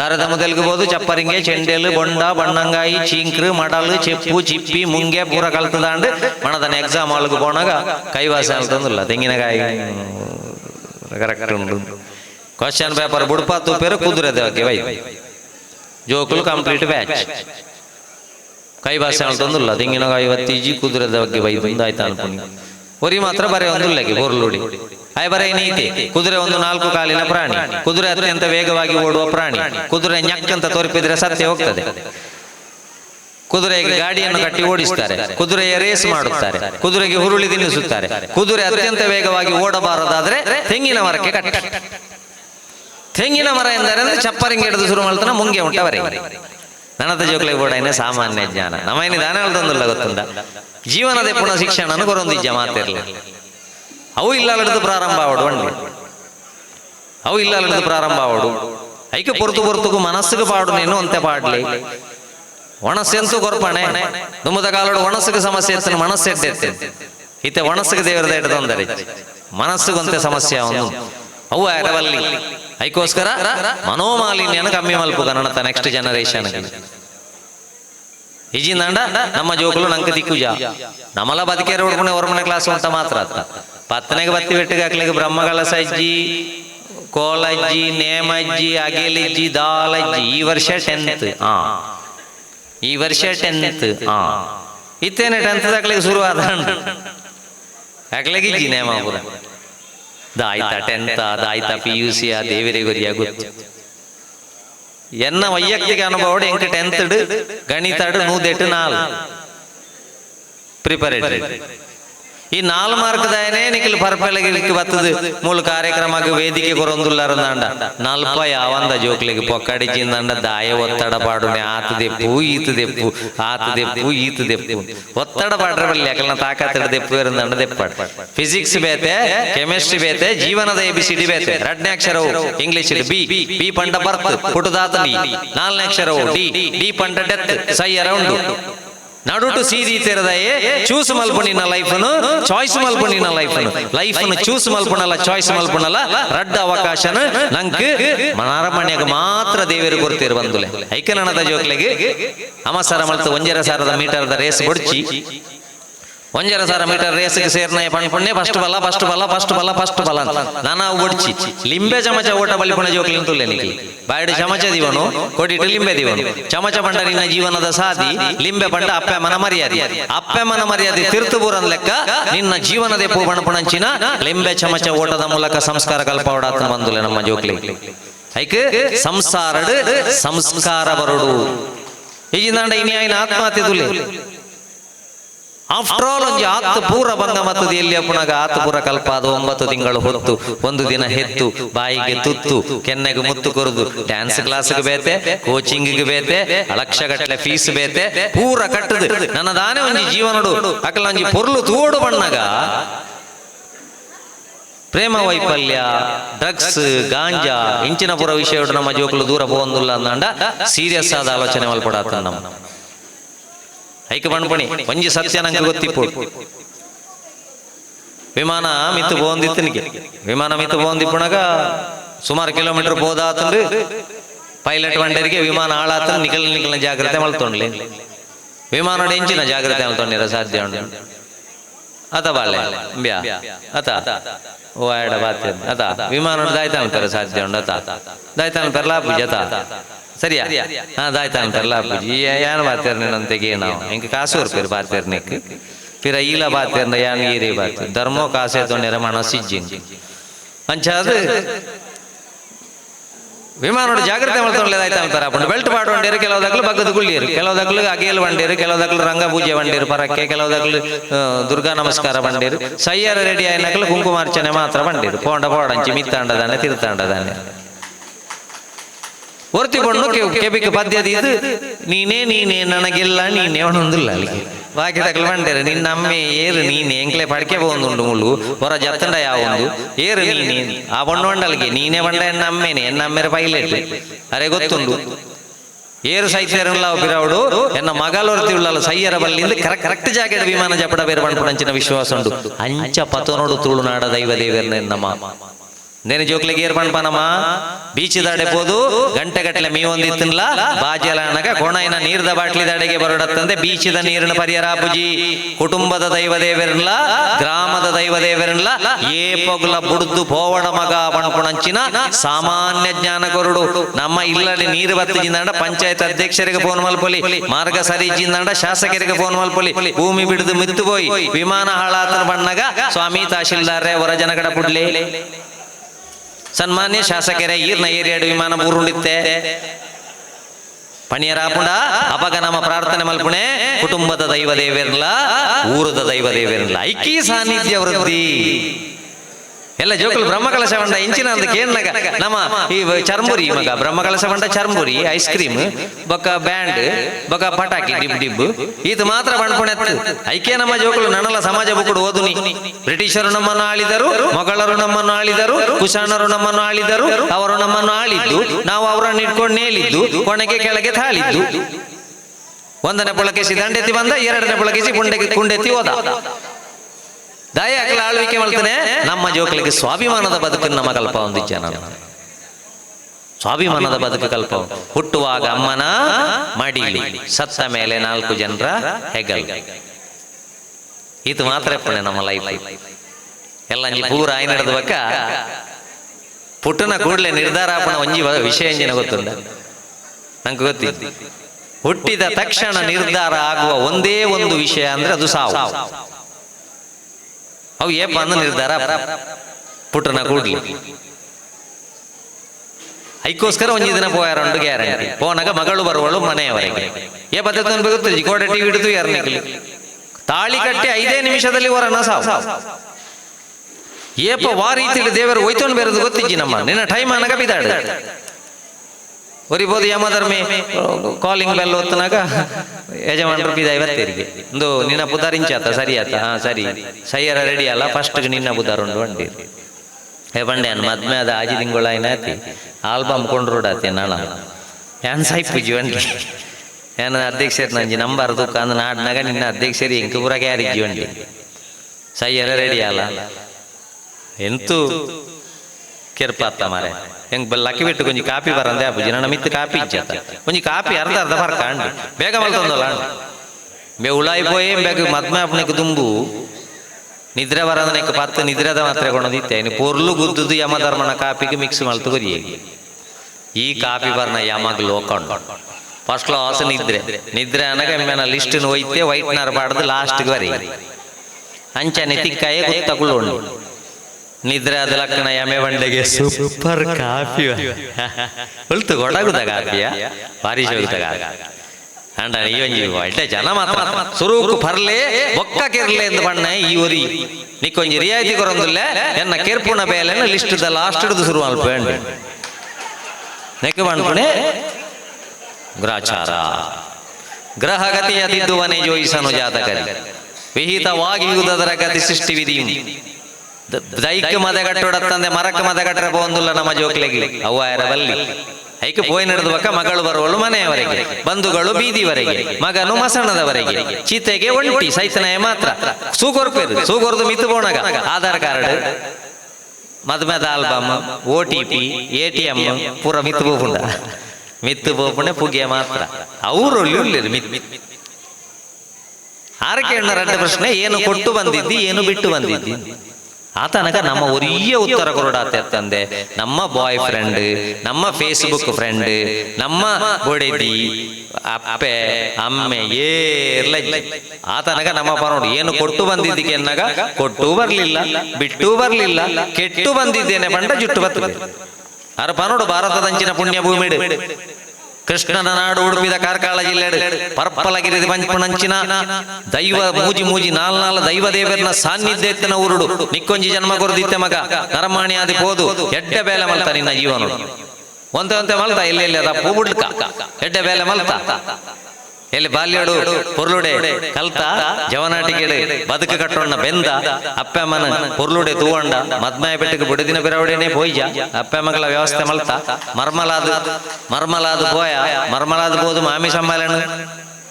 ತಾರದ ಮುದ್ದೆಲ್ಗೆ ಹೋದು ಚಪ್ಪರಿಂಗೆ, ಚೆಂಡೆಲು, ಬೊಂಡ, ಬಣ್ಣಂಗಾಯಿ, ಚೀಂಕ್ರು, ಮಡಲು, ಚೆಪ್ಪು, ಚಿಪ್ಪಿ, ಮುಂಗೆ ಪೂರ ಕಲ್ತದಾಂಡ್ ಮಣದನ ಎಕ್ಸಾಮ್ ಆಳ್ಗೆ ಪೋನಾಗ ಕೈವಾಸ ಅಂತಂದಿಲ್ಲ ತೆಂಗಿನಕಾಯಿ ಕರೆಕ್ಟ್ ಉಂಟು. ಕ್ವಶನ್ ಪೇಪರ್ ಬುಡ್ಪಾತು ಪೇರು ಕುದುರೆ ದೇವಕ್ಕೆ ವೈ ಜೋಕುಲು ಕಂಪ್ಲೀಟ್ ಬ್ಯಾಚ್ ಕೈ ಭಾಷೆ ಅಂತಂದಿಲ್ಲ ತೆಂಗಿನಕಾಯಿ ಒತ್ತೀಜಿ ಕುದುರೆದ ಬಗ್ಗೆ ಬೈ ಬಂದಾಯ್ತಾ ಅನ್ಕೊಂಡು. ಹೊರಿ ಮಾತ್ರ ಬರೆ ಒಂದುಲ್ಲಗೆ ಬೋರ್ಲುಡಿ ಆಯ್ ಬರ ನೀತಿ, ಕುದುರೆ ಒಂದು ನಾಲ್ಕು ಕಾಲಿನ ಪ್ರಾಣಿ, ಕುದುರೆ ಅತ್ಯಂತ ವೇಗವಾಗಿ ಓಡುವ ಪ್ರಾಣಿ, ಕುದುರೆ ಅಂತ ತೋರಿಪಿದ್ರೆ ಸತ್ಯ ಹೋಗ್ತದೆ. ಕುದುರೆಗೆ ಗಾಡಿಯನ್ನು ಕಟ್ಟಿ ಓಡಿಸ್ತಾರೆ, ಕುದುರೆಯ ರೇಸ್ ಮಾಡುತ್ತಾರೆ, ಕುದುರೆಗೆ ಹುರುಳಿ ತಿನ್ನಿಸುತ್ತಾರೆ, ಕುದುರೆ ಅತ್ಯಂತ ವೇಗವಾಗಿ ಓಡಬಾರದಾದ್ರೆ ತೆಂಗಿನ ಮರಕ್ಕೆ ಕಟ್ಟ. ತೆಂಗಿನ ಮರ ಎಂದರೆ ಚಪ್ಪರಿಂಗ್ ಹಿಡಿದು ಶುರು ಮಾಡ್ತಾನೆ, ಮುಂಗೆ ಉಂಟವರೆ ನನತ ಜೋಕ್ಲೆ ಬೋಡೈನ ಸಾಮಾನ್ಯ ಜ್ಞಾನ. ನಮ್ಮೈನಿ ದಾನ ಹೇಳ್ತಂದಿಲ್ಲ ಗೊತ್ತಿಲ್ಲ ಜೀವನದ ಪುನಃ ಶಿಕ್ಷಣ ಕೊರೊಂದಿಜ್ಜ ಮಾತಿರ್ಲಿ ಅವು ಇಲ್ಲ ಹಿಡಿದು ಪ್ರಾರಂಭ ಆವಡು ಬಂಡಿ ಅವು ಇಲ್ಲ ಹಿಡಿದು ಪ್ರಾರಂಭ ಆವಡು. ಐಕೆ ಪೊರ್ತು ಪೊರ್ತುಗು ಮನಸ್ಸಿಗೆ ಪಾಡು ನೀನು ಅಂತೆ ಪಾಡ್ಲಿ. ಒಣಸೆಂತು ಕೊರ್ಪಣೆ. ದುಮ್ಮದ ಕಾಲಡು ಒಣಸಿಗೆ ಸಮಸ್ಯೆ ಎತ್ತನ ಮನಸ್ಸೆಡ್ಡೆತ್ತೆ ಇತ್ತೆ ಒಣಸಿಗೆ ದೇವರದ ಹಿಡಿದು ಅಂದರೆ ಮನಸ್ಸಿಗೊಂತೆ ಸಮಸ್ಯೆ ಅವನು ಅವು ಎರವಲ್ಲಿ. ಐಕೋಸ್ಕರ ಮನೋಮಾಲಿನ್ಯನ ಕಮ್ಮಿ ಮಲ್ಪು ಕನ್ನಡ ನೆಕ್ಸ್ಟ್ ಜನರೇಷನ್ ಈಜಿಂದಂಡ ನಮ್ಮ ಜೋಕುಲು ಜಾ ದಿಕ್ಕುಜ. ನಮಲ ಬದುಕೇರ ಹುಡ್ಕೊಂಡೆ ಹೊರಮನೆ ಕ್ಲಾಸ್ ಅಂತ ಮಾತ್ರ ಅತ್ತ. ಪತ್ತನೆಗೆ ಬತ್ತಿ ಬೆಟ್ಟಿಗೆ ಹಾಕ್ಲಿಕ್ಕೆ ಬ್ರಹ್ಮಗಳ ಸಜ್ಜಿ, ಕೋಲಜ್ಜಿ, ನೇಮಜ್ಜಿ, ಅಗೆಲಿಜ್ಜಿ, ದಾಲಜ್ಜಿ, ಈ ವರ್ಷ ಟೆಂತ್ ಆ. ಈ ವರ್ಷ ಟೆಂತ್ ಆ. ಇತ್ತೇನೆ ಟೆಂತ್ ಹಾಕ್ಲಿಕ್ಕೆ ಶುರು ಆದ ಹಾಕ್ಲಿಕ್ಕೆ ಇಜ್ಜಿ ನೇಮ ದಾಯ್ತ ಟೆಂತ್ ದಾಯ್ತ ಪಿ ಯು ಸಿ ಆ ದೇವರೇ ಗೊರಿಯ ಗೊತ್ತು ಎನ್ನ ವೈಯಕ್ತಿಕ ಅನುಭವ ಎಂಕ್ ಟೆಂತ್ ಗಣಿತ ನೂದೆಟ್ಟು ನಾಲ್ ಪ್ರಿಪರೇಟರಿ ಈ ನಾಲ್ ಮಾರ್ಕ್ ದಾಯನೇ ನಿಖಿಲ್ ಪರ್ಪೆಲಗಿಲಿಕ್ಕೆ ಬರ್ತದೆ ಮೂಲ ಕಾರ್ಯಕ್ರಮಕ್ಕೆ ವೇದಿಕೆ ಕೊರೊಂದುಲ್ಲಾರಂದಾಂಡ ನಲ್ಪ ಯಾವಂದ ಜೋಕ್ಲಿಗೆ ಪೊಕ್ಕಡಿಚಿಂದಂಡ ದಾಯ ಒತ್ತಡ ಪಾಡುನೆ. ಆತ ದೆಪ್ಪು, ಈತ ದೆಪ್ಪು, ಆತ ದೆಪ್ಪು, ಈತ ದೆಪ್ಪು. ಒತ್ತಡ ಪಾಡ್ರೆ ಬಲ್ಲಿ ಯಾಕಲ್ಲ ತಾಕತ್ತಡ ದೆಪ್ಪು ಇರಂದಂಡ ದೆಪ್ಪಾಡ್ ಫಿಸಿಕ್ಸ್ ಬೇತೆ ಕೆಮಿಸ್ಟ್ರಿ ಬೇತೆ, ಜೀವನದ ಎ ಬಿ ಸಿ ಡಿ ಬೇತೆ. ಎರಡನೇ ಅಕ್ಷರವು ಇಂಗ್ಲಿಷ್ ಬಿ ಬಿ ಪಂಡ ಬರ್ತ್ ಪುಟದಾತ ಡಿ ನಾಲ್ನೇ ಅಕ್ಷರವು ಡಿ ಡಿ ಪಂಡ ಡೆತ್ ಸೈ ಅರೌಂಡ್ ನಡುಟು ಸೀದಿ ತೆರೆದಯೇ, ಚೂಸ್ ಮಲ್ಪುಣಿನ ಲೈಫ್ನು ಚಾಯ್ಸ್ ಮಲ್ಪುಣಿನ ಲೈಫ್ ಲೈಫ್ನು ಚೂಸ್ ಮಲ್ಪುಣಲ್ಲ, ಚಾಯ್ಸ್ ಮಲ್ಪುಣಲ್ಲ, ರಡ್ಡ ಅವಕಾಶನ ನಂಕ್ ಮನಾರಮಣ್ಯಗ ಮಾತ್ರ ದೇವರು ಕೊಡ್ತೀರು ಬಂದುಲೆ. ಐಕನಣದ ಜೋಕ್ಲೆಗೆ ಅಮಸರ ಮಲ್ತ ಒಂಜರ ಸಾರದ ಮೀಟರ್ದ ರೇಸ್ ಬೊಡ್ಚಿ. ಒಂಜರ ಸಾರ ಮೀಟರ್ ರೇಸ್ಗೆ ಸೇರ್ನ ಪಣ್ಪಣ್ಣೆ ಫಸ್ಟ್ ಬಲ್ಲ ಫಸ್ಟ್ ಬಲ್ಲ ಫಸ್ಟ್ ಬಲ್ಲ ಫಸ್ಟ್ ಬಲ್ಲ ನಾನಾ ಓಡಿಸಿ ಲಿಂಬೆ ಚಮಚ ಓಟ ಬಲಿಪುಣ ಜೋಕ್ಲಿ ಅಂತುಲ್ಲೆ ನಿಖಿ ಬಾಯಡು ಚಮಚ ದಿವನು ಕೊಡಿಟ್ಟು ಲಿಂಬೆ ದಿವನು. ಚಮಚ ಪಂಡ ನಿನ್ನ ಜೀವನದ ಸಾದಿ ಲಿಂಬೆ ಪಂಡ ಅಪ್ಪೆ ಮನ ಮರ್ಯಾದೆ. ಅಪ್ಪೆ ಮನ ಮರ್ಯಾದೆ ತಿರ್ತುಬೂರನ್ ಲೆಕ್ಕ ನಿನ್ನ ಜೀವನದ ಪೂ ಬಣಪುಣಂಚಿನ ಲಿಂಬೆ ಚಮಚ ಓಟದ ಮೂಲಕ ಸಂಸ್ಕಾರ ಕಲ್ಪವಡಾತ ಬಂದುಲೆ ನಮ್ಮ ಜೋಕ್ಲಿ. ಐಕ್ ಸಂಸಾರಡು ಸಂಸ್ಕಾರ ಬರುಡು. ಈಗಿಂದ ಇನಿ ಆಯ್ನ ಆತ್ಮಹತ್ಯೆ ತುಲೆ ಆಫ್ಟರ್ ಆಲ್ ಒಂದು ಆತ್ ಪೂರ ಬಂದ ಮತ್ತು ಎಲ್ಲಿ ಅಪ್ಪನಾಗ ಆತ್ ಪೂರ ಕಲ್ಪಾದ ಒಂಬತ್ತು ತಿಂಗಳು ಹೊತ್ತು. ಒಂದು ದಿನ ಹೆತ್ತು, ಬಾಯಿಗೆ ತುತ್ತು, ಕೆನ್ನೆಗೆ ಮುತ್ತು ಕೊರದು ಡ್ಯಾನ್ಸ್ ಕ್ಲಾಸ್ಗೆ ಬೇತೆ ಕೋಚಿಂಗ್ ಬೇತೆ ಲಕ್ಷಗಟ್ಟಲೆ ಫೀಸ್ ಬೇತೆ, ಪೂರ ಕಟ್ಟದು. ನನ್ನ ದಾನೆ ಒಂದು ಜೀವನಡು ಅಕಲ ಒಂಜಿ ಪೊರ್ಲು ತೋಡು ಬಣ್ಣಗ. ಪ್ರೇಮ ವೈಫಲ್ಯ ಡ್ರಗ್ಸ್ ಗಾಂಜಾ ಇಂಚಿನ ಪುರ ವಿಷಯ ನಮ್ಮ ಜೋಕುಲು ದೂರ ಹೋಗಂದಿಲ್ಲ ಅಂದಂಡ ಸೀರಿಯಸ್ ಆದ ಆಲೋಚನೆ ಮಲ್ಪಡಾತ ನಮ್ಮ ಐಕ ಬಣ್ಪಣಿ ಒಂಜಿ ಸತ್ಯ ನಂಗೆ ಗೊತ್ತಿಪ್ಪು ವಿಮಾನ ಮಿತ್ತು ಬೋಂದಿತ್ತನಿಗೆ ವಿಮಾನ ಮಿತ್ತು ಬೋಂದಿಪ್ಪುಣಗ ಸುಮಾರು ಕಿಲೋಮೀಟರ್ ಬೋದಾತಂದು ಪೈಲಟ್ ಬಂಡರಿಗೆ ವಿಮಾನ ಹಾಳಾತ ನಿಖಲ್ ನಿಖಲ್ನ ಜಾಗ್ರತೆ ಮಲ್ತೊಂಡ್ಲಿ ವಿಮಾನ ಎಂಚಿನ ಜಾಗ್ರತೆ ಮಲ್ತೊಂಡಿರ ಸಾಧ್ಯ ಉಂಟು ಅತ ಬಾಳೆ ಬ್ಯಾ ಅತ ಓ ಆಡ ಬಾತ್ಯ ಅತ ವಿಮಾನ ದಾಯ್ತಾನ ಪೆರ ಸಾಧ್ಯ ಉಂಡು ಅತ ದಾಯ್ತಾನ ಪೆರ ಲಾಪುಜಿ ಅತ ಸರಿಯಾ? ಹಾ ದಾಯ್ತಾನ ಪೆರ ಲಾಪುಜಿ ಯಾನ್ ಬಾತ್ಯರ್ ನಿನ್ನಂತೆಗೆ ನಾವು. ಇಂಕ ಕಾಸೂರ್ ಪೇರು ಬಾತ್ಯರ್ ನಿಕ್ ಪಿರ ಈಲ ಬಾತ್ಯರ್ನ ಯಾನ್ ಈರಿ ಬಾತ್ಯ ಧರ್ಮೋ ಕಾಸೆ ತೊಂಡಿರ ಮನಸ್ಸಿಜ್ಜಿ ಅಂಚಾದ ವಿಮಾನೋಡು ಜಾಗ್ರತೆ ಮಾಡ್ಕೊಳ್ಳೇದಾಯ್ತು ಅಂತಾರೆ ಅಪ್ಪ ಬೆಲ್ಟ್ ಪಾಡೊಂಡೇರು ಕೆಲವುದಾಗ್ಲು ಬಗ್ಗದ ಗುಳ್ಳಿಯರು ಕೆಲವುದಾಗ್ಲು ಅಗೇಲ್ ಬಂಡೇರು ಕೆಲವುದಾಗ್ಲು ರಂಗ ಪೂಜೆ ಬಂಡೇರು ಪರಕ್ಕೆ ಕೆಲವುದಾಗ್ಲು ದುರ್ಗಾ ನಮಸ್ಕಾರ ಬಂಡೇರು ಸಯ್ಯರ ರೆಡಿ ಆಯ್ನಕ್ಲು ಕುಂಕುಮಾರ್ಚನೆ ಮಾತ್ರ ಬಂಡೇರು ಪೋಂಡ ಪೋಡಂಚಿ ಮಿತ್ತಾಂಡದಾನೆ ತಿರ್ತಾಂಡದಾನೆ ಹೊರತಿಕೊಂಡು ಕೆಬಿಗೆ ಪದ್ಯದ ಇದು ನೀನೇ ನೀನೇ ನನಗಿಲ್ಲ ನೀನೇ ಒಂದೊಂದಿಲ್ಲ ಅಲ್ಲಿಗೆ వాకి తగలమంటారు నిన్న అమ్మి ఏరు నేను ఎంకలే పడికే పోందుండు ముళ్ళు ఒర జత్తండ యావుందు ఏరు నీ ఆ పండు వండలకి నేనే వండ ఎన్న అమ్మేని ఎన్న అమ్మేరు పైలెట్లు అరే గొత్తుండు ఏరు సైత్యరంలో పిరావుడు ఎన్న మగాలోర్తి ఉళ్ళ సయ్యర బల్లింది కరెక్ట్ కరెక్ట్ జాకెట్ విమానం చెప్పడం వేరు పండుకుంచిన విశ్వాసం అంచ పతనుడు తూళునాడ దైవ దేవేరు నిన్నమ్మా ದೇವರನ್ನ జోకులకి ಪಣಪನಮ್ಮ ಬೀಚ್ ದಾಡೆ ಹೋದು ಗಂಟೆ ಗಟ್ಟಲೆ ಮೀ ಒಂದಿತ್ತನ್ಲ ಬಾಜಲನಗ ಕೊಣೈನ ನೀರ್ದ ಬಾಟ್ಲಿ ದಾಡೆಗೆ ಬರಡತ್ತಂದೆ. ಬೀಚಿದ ನೀರಿನ ಪರಿಹಾರ ಪೂಜಿ. ಕುಟುಂಬದ ದೈವ ದೇವರನ್ಲ ಗ್ರಾಮದ ದೈವ ದೇವರನ್ಲ ಏ ಪೊಗ್ಲ ಬುಡ್ದು ಪೋವಡ ಮಗ ಪಣಪುಣಂಚಿನ ಸಾಮಾನ್ಯ ಜ್ಞಾನ ಕೊರಡು. ನಮ್ಮ ಇಲ್ಲಡಿ ನೀರು ಬತ್ತಿಜಿಂದ ಪಂಚಾಯತ್ ಅಧ್ಯಕ್ಷರಿಗೆ ಫೋನ್ ಮಲ್ಪೊಲಿ. ಮಾರ್ಗ ಸರಿಜಿಂದ ಶಾಸಕರಿಗೆ ಫೋನ್ ಮಲ್ಪೊಲಿ. ಭೂಮಿ ಬಿಡಿದು ಮಿತ್ತು ಹೋಯ್. ವಿಮಾನ ಹಾಳಾತನ ಬಣ್ಣಗ ಸ್ವಾಮಿ ತಹಶೀಲ್ದಾರ್ರೆ, ಹೊರ ಜನಗಡ ಪುಡ್ಲಿ ಸನ್ಮಾನ್ಯ ಶಾಸಕರೇ ಈರ್ನ ಏರಿಯಾಡು ವಿಮಾನ ಬೂರುಂಡಿತ್ತೆ ಪಣಿಯರಾಪುಂಡ ಅಪಗ ನಮ್ಮ ಪ್ರಾರ್ಥನೆ ಮಲ್ಪುಣೆ ಕುಟುಂಬದ ದೈವ ದೇವೇರ್ಲ ಊರದ ದೈವ ದೇವೇರ್ಲ ಐಕಿ ಸಾನ್ನಿಧ್ಯ ವೃದ್ಧಿ. ಎಲ್ಲ ಜೋಕುಲು ಬ್ರಹ್ಮಕಲಶ ಬಂಡ ಇಂಚಿನ ಅದಕ್ಕೆ ನಮ್ಮ ಈ ಚರ್ಮುರಿ ಮಗ ಬ್ರಹ್ಮಕಲಶ ಬಂಡ ಚರ್ಮುರಿ ಐಸ್ ಕ್ರೀಮ್ ಬೊಕ್ಕ ಬ್ಯಾಂಡ್ ಬೊಕ್ಕ ಪಟಾಕಿ ಡಿಬ್ ಡಿಬ್. ಇದು ಮಾತ್ರ ಬಂಡ್ಪುಣೆ ಐಕೆ ನಮ್ಮ ಜೋಕುಲು ನನಲ ಸಮಾಜ ಬುಕ್ಕುಡು ಓದುನಿ. ಬ್ರಿಟಿಷರು ನಮ್ಮನ್ನು ಆಳಿದರು ಮೊಗಳರು ನಮ್ಮನ್ನು ಆಳಿದರು ಕುಶಾಣರು ನಮ್ಮನ್ನು ಆಳಿದರು ಅವರು ನಮ್ಮನ್ನು ಆಳಿದ್ದು ನಾವು ಅವರನ್ನು ಇಟ್ಕೊಂಡು ನೇಲಿದ್ದು ಕೊನೆಗೆ ಕೆಳಗೆ ತಾಳಿದ್ದು. ಒಂದನೇ ಪುಳಕೇಸಿ ದಂಡೆತ್ತಿ ಬಂದ ಎರಡನೇ ಪುಳಕೇಸಿ ಕುಂಡೆ ಕುಂಡೆತ್ತಿ ಹೋದ. ದಯ ಅಕಲ ಆಳ್ವಿಕೆ ಮಾಡ್ತಾನೆ. ನಮ್ಮ ಜೋಕಲಿಗೆ ಸ್ವಾಭಿಮಾನದ ಬದುಕನ್ನು ನಮ್ಮ ಕಲ್ಪ ಹೊಂದಿದ್ದೆ ನಾನು. ಸ್ವಾಭಿಮಾನದ ಬದುಕು ಕಲ್ಪ ಹುಟ್ಟುವಾಗ ಅಮ್ಮನ ಮಡಿಲಿ ಸತ್ತ ಮೇಲೆ ನಾಲ್ಕು ಜನರ ಹೆಗಲ್. ಇದು ಮಾತ್ರ ಪುಣ್ಯ ನಮ್ಮ ಲೈಫ್ ಎಲ್ಲ ಅಂಜಿ ಪೂರ ಆಯ್ ನಡೆದ ಬಕ್ಕ ಪುಟ್ಟನ ಕೂಡಲೇ ನಿರ್ಧಾರ ಆಪಣ ಒಂಜಿ ವಿಷಯ ಎಂಜಿನ ಗೊತ್ತುಂಡ ನಂಗೆ ಗೊತ್ತಿತ್ತು ಹುಟ್ಟಿದ ತಕ್ಷಣ ನಿರ್ಧಾರ ಆಗುವ ಒಂದೇ ಒಂದು ವಿಷಯ ಅಂದ್ರೆ ಅದು ಸಾವು. ಅವು ಏಪ ಅಂದ ನಿರ್ಧಾರ ಪುಟ್ಟನ ಕೂಡ್ಲಿ. ಅದಕ್ಕೋಸ್ಕರ ಒಂಜಿ ದಿನ ಪೋಯಾರುಂಡು ಗ್ಯಾರಂಟಿ. ಪೋನಾಗ ಮಗಳು ಬರುವಳು ಮನೆಯವರೆಗೆ. ಏ ಪದ್ಧತಿ ಗೊತ್ತಿಲ್ಲ ಗೋಡೆ ಟಿವಿ ಹಿಡಿದು ತಾಳಿ ಕಟ್ಟಿ ಐದೇ ನಿಮಿಷದಲ್ಲಿ ಹೊರನ ಸಾವು. ಏಪ ವಾ ರೀತಿಲಿ ದೇವರು ಒಯ್ತೊಂಡು ಬೇರೆದು ಗೊತ್ತಿಜ್ಜಿ ನಮ್ಮ. ನಿನ್ನ ಟೈಮ್ ಅನಗ ಬಿದಾಡು ಒರಿಬೋದು ಯಮಧರ್ಮಿ. ಕಾಲಿಂಗ್ ಬೆಲ್ ಹೊತ್ತನಾಗ ಯಜಮಾನರು ಬೀದ ಐವತ್ತೇರಿಗೆ ಒಂದು ನಿನ್ನ ಬುಧಾರಿಂಚಾತ ಸರಿ ಆತ. ಹಾ, ಸರಿ. ಸೈಯರ ರೆಡಿ ಅಲ್ಲ ಫಸ್ಟ್ ನಿನ್ನ ಬುಧಾರುಂಡು ಅಂಡಿ ಹೇ ಬಂಡೆ ಅನ್ ಮದ್ಮೆ ಅದ ಆಜಿ ತಿಂಗಳ ಏನಾತಿ ಆಲ್ಬಮ್ ಕೊಂಡ್ರುಡಾತೆ ನಾಳ ಏನ್ ಸಾಯ್ಪುಜಿ ಅಂಡಿ ಏನ ಅಧ್ಯಕ್ಷರು ನಂಜಿ, ನಂಬರ್ ದುಃಖ ಅಂದ್ ನಾಡ್ನಾಗ ನಿನ್ನ ಅಧ್ಯಕ್ಷರಿ ಪೂರ ಗ್ಯಾರಿಜ್ಜಿ ಅಂಡಿ ಸೈಯರ ರೆಡಿ ಅಲ್ಲ. ಎಂತೂ ಕೆರ್ಪಾತ್ತ ಮಾರೆ ಹೆಂಗ್ ಲಕ್ಕಿ ಬಿಟ್ಟು ಕೊಂಚ ಕಾಪಿ ಬರಂದೆ ಅಪ್ಪುಜಿ ನನ್ನ ಮಿತ್ತು ಕಾಪಿ ಇಜ್ಜಾತ ಕೊಂಚ ಕಾಪಿ ಅರ್ಧ ಅರ್ಧ ಬರ್ಕ ಅಂಡಿ. ಬೇಗ ಮಲ್ತೊಂದಲ್ಲ ಬೇ ಉಳಾಯಿ ಪೋಯೇ, ಬೇಗ ಮದ್ಮೆ ದುಂಬು. ನಿದ್ರೆ ಬರಂದನೆಕ್ ಪತ್ತು ನಿದ್ರೆದ ಮಾತ್ರ ಕೊಂಡದಿತ್ತೆ ಇನ್ನು ಪೊರ್ಲು ಗುದ್ದುದು ಯಮಧರ್ಮನ ಕಾಪಿಗೆ ಮಿಕ್ಸ್ ಮಲ್ತು ಕೊರಿಯೇ ಈ ಕಾಪಿ ಬರ್ನ ಯಮಗ್ ಲೋಕೊಂಡು. ಫಸ್ಟ್ ಕ್ಲಾಸ್ ನಿದ್ರೆ. ನಿದ್ರೆ ಅನಗ ಎಮ್ಮೆನ ಲಿಸ್ಟ್ ಒಯ್ತೆ ವೈಟ್ನರ್ ಬಾಡ್ದು ಲಾಸ್ಟ್ಗೆ ಬರೀ. ಅಂಚನೆ ತಿಕ್ಕಾಯೇ ಗುತ್ತಕೊಳ್ಳೋಣ ನಿದ್ರೆ ಅದ ಲಕ್ಷಣ ಎಮೆ ಬಂಡೆಗೆ ಸೂಪರ್ ಕಾಫಿ ಉಳ್ತು ಗೊಡಗುದ ಕಾಫಿಯ ಭಾರಿ ಶೋಗುದ ಅಂಡ ಈ ಒಂಜಿ ಒಳ್ಳೆ ಜನ ಮಾತ್ರ. ಸುರೂಕು ಪರ್ಲೆ ಒಕ್ಕ ಕೆರ್ಲೆ ಎಂದು ಬಣ್ಣ ಈ ಒರಿ ನಿಕ್ಕೊಂಜಿ ರಿಯಾಯಿತಿ ಕೊರೊಂದುಲ್ಲೆ, ಎನ್ನ ಕೆರ್ಪುಣ ಬೇಲೆನ ಲಿಸ್ಟ್ ದ ಲಾಸ್ಟ್ ಹಿಡಿದು ಶುರು ಅಲ್ಪೇಂಡು ನೆಕ್ಕೆ ಬಣ್ಪುಣೆ ಗ್ರಾಚಾರ. ಗ್ರಹಗತಿ ತಿದ್ದುವನೆ ಜೋಯಿಸನು ಜಾತಕರಿ. ವಿಹಿತವಾಗಿಯುವುದರ ಗತಿ ಸೃಷ್ಟಿ ವಿಧಿ ದೈಕ್ ಮದಗಟ್ಟೊಡತ್ತಂದೆ ಮರಕ ಮದಗಟ್ಟರೆ ಬಂದುಲ್ಲ ನಮ್ಮ ಜೋಕ್ಲೆಗೆ. ಅವ್ವಾರ ಬಲ್ಲಿ? ಐಕೆ ಪೋಯ್ ನಡೆದು ಬಕ್ಕ ಮಗಳು ಬರುವಳು ಮನೆಯವರೆಗೆ, ಬಂಧುಗಳು ಬೀದಿವರೆಗೆ, ಮಗನು ಮಸಣದವರೆಗೆ. ಚೀತೆಗೆ ಒಂಟಿ, ಸೈತನಯ ಮಾತ್ರ. ಸೂಗೊರ್ಪೇರು ಸೂಗೊರ್ದು ಮಿತ್ತು ಬೋಣಗ Aadhaar card, ಮದ್ಮದ album, O T P, A T M, ಪೂರ ಮಿತ್ತು ಬೋಪುಂಡ ಮಿತ್ತು ಬೋಪುಣೆ ಪುಗೆ ಮಾತ್ರ. ಅವರು ಮಿತ್. ಆರಕ್ಕೆ ರಡ್ಡ ಪ್ರಶ್ನೆ, ಏನು ಕೊಟ್ಟು ಬಂದಿದ್ದಿ, ಏನು ಬಿಟ್ಟು ಬಂದಿದ್ದಿ? ಆತನಕ ನಮ್ಮ ಒರಿಯ ಉತ್ತರ ಕೊರಡಾತೆ ತಂದೆ. ನಮ್ಮ ಬಾಯ್ ಫ್ರೆಂಡ್ ನಮ್ಮ ಫೇಸ್ಬುಕ್ ಫ್ರೆಂಡ್ ನಮ್ಮ ಬೊಡೆದಿ ಅಪ್ಪೆ ಅಮ್ಮೆ ಏರ್ಲ ಆತನಕ ನಮ್ಮ ಪರೋಡು ಏನು ಕೊಟ್ಟು ಬಂದಿದ್ದಕ್ಕೆ ಎನ್ನಾಗ? ಕೊಟ್ಟು ಬರ್ಲಿಲ್ಲ ಬಿಟ್ಟು ಬರ್ಲಿಲ್ಲ ಕೆಟ್ಟು ಬಂದಿದ್ದೇನೆ ಬಂಡ ಜುಟ್ಟು ಬರ್ತದೆ. ಅರ ಪನೋಡು ಭಾರತದಂಚಿನ ಪುಣ್ಯ ಭೂಮಿಡು. ಕೃಷ್ಣನ ನಾಡು ಉಡುಪಿದ ಕಾರ್ಕಳ ಜಿಲ್ಲೆ ಪರ್ಪಲಗಿರಿ ಪಂಚಪಣಂಚಿನ ದೈವ ಮೂಜಿ ಮೂಜಿ ನಾಲ್ ನಾಲ್ ದೈವ ದೇವರನ ಸಾನ್ನಿಧ್ಯ ಎತ್ತನ ಉರುಡು. ನಿಕ್ಕೊಂಜಿ ಜನ್ಮ ಕೊರದಿತ್ತೆ ಮಗ. ನರಮಾಣಿ ಆದಿ ಹೋದು ಎಡ್ಡ ಬೇಲೆ ಮಲ್ತ ನಿನ್ನ ಜೀವನ ಒಂತೆ ಒಂತೆ ಮಲ್ತ ಇಲ್ಲ ಇಲ್ಲ ಪೂ ಬಿಡ್ಕ. ಎಡ್ಡ ಬೇಲೆ ಮಲ್ತ. ಎಲ್ಲಿ ಬಾಲ್ಯಡು ಪೊರ್ಲುಡೆ, ಕಲ್ತ ಜವನಾಟಿಗೆಡೆ ಬದುಕು ಕಟ್ಟೋಣ ಬೆಂದ ಅಪ್ಪಮ್ಮನ ಪೊರ್ಲುಡೆ ತೂವಂಡ, ಮದ್ಮಾಯ ಬೆಟ್ಟಕ್ಕೆ ಬುಡದಿನ ಬಿರವಡೆನೆ ಪೋಯ್ಜ ಅಪ್ಪಮ್ಮಗಳ ವ್ಯವಸ್ಥೆ ಮಲ್ತ, ಮರ್ಮಲಾದ ಮರ್ಮಲಾದ ಪೋಯ ಮರ್ಮಲಾದ ಬೋದು ಮಾಮಿ ಸಮ್ಮೇಳನ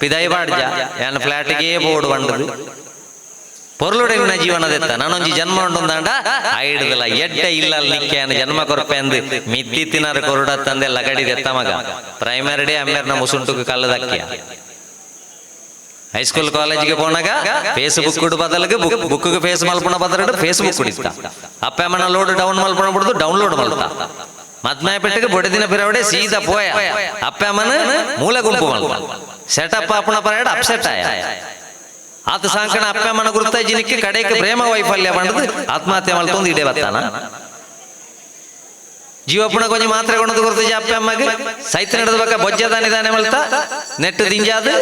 ಪಿದೈ ಬಾಡ್ಜ, ಏನ್ ಫ್ಲಾಟ್ಗೆ ಬೋರ್ಡ್ ಪೊರ್ಲುಡೆ ನಿನ್ನ ಜೀವನದೆತ್ತ ನಾನೊಂಜಿ ಜನ್ಮ ಉಂಟುಂದಾಂಡ ಐಡ್ದಲ್ಲ ಎಡ್ಡ ಇಲ್ಲ ಅನ್ನ ಜನ್ಮ ಕೊರಪೆ ಅಂದು ಮಿತ್ತಿ ತಿನ್ನರ ಕೊರಡ ತಂದೆ ಲಗಡಿದೆತ್ತ ಮಗ. ಪ್ರೈಮರಿ ಡೇ ಅಮ್ಮೇರ್ನ ಮುಸುಂಟುಕು ಕಲ್ಲದಕ್ಕಿಯ. ಹೈಸ್ಕೂಲ್ ಕಾಲೇಜಿಗೆ போனாಗ ಫೇಸ್ಬುಕ್ ಕುಡ್ ಬದಲಿಗೆ ಬುಕ್ ಬುಕ್ಗೆ ಫೇಸ್ ಮಲ್ಪಣ ಬದಲಿಗೆ ಫೇಸ್ಬುಕ್ ಕುಡಿತ ಅಪ್ಪ ಅಮ್ಮನ ಲೋಡ್ ಡೌನ್ ಮಲ್ಪಣ ಬಿಡುದು ಡೌನ್ಲೋಡ್ ಮಲ್ತ ಮದ್ಮಾಯ ಪೆಟ್ಟಿಗೆ ಬೊಡೆದಿನ ಪಿರವಡೆ ಸೀದಾ ಪೋಯ. ಅಪ್ಪ ಅಮ್ಮನ ಮೂಲ ಗುಂಪು ಮಲ್ಪ ಸೆಟಪ್ ಆಪಣ ಪರೇಡ ಅಪ್ಸೆಟ್ ಆಯ. ಆತ ಸಾಂಕಣ ಅಪ್ಪ ಅಮ್ಮನ ಗುರುತ ಜಿನಿಕ್ಕೆ ಕಡೆಗೆ ಪ್ರೇಮ ವೈಫಲ್ಯ ಬಂಡದು ಆತ್ಮಹತ್ಯೆ ಮಲ್ತೊಂದು ಇಡೇ ಬತ್ತಾನ. ಜೀವಪ್ಪನ ಕೊಂಚ ಮಾತ್ರೆ ಕೊಣದು ಗುರುತು ಅಪ್ಪ ಅಮ್ಮಗೆ. ಸೈತ ಬೊಜ್ಜದ ಬೊಜ್ಜ ಮಲ್ತಾ ನೆಟ್ ಮಲ್ತ. ನೆಟ್ಟು ದಿಂಜಾದು.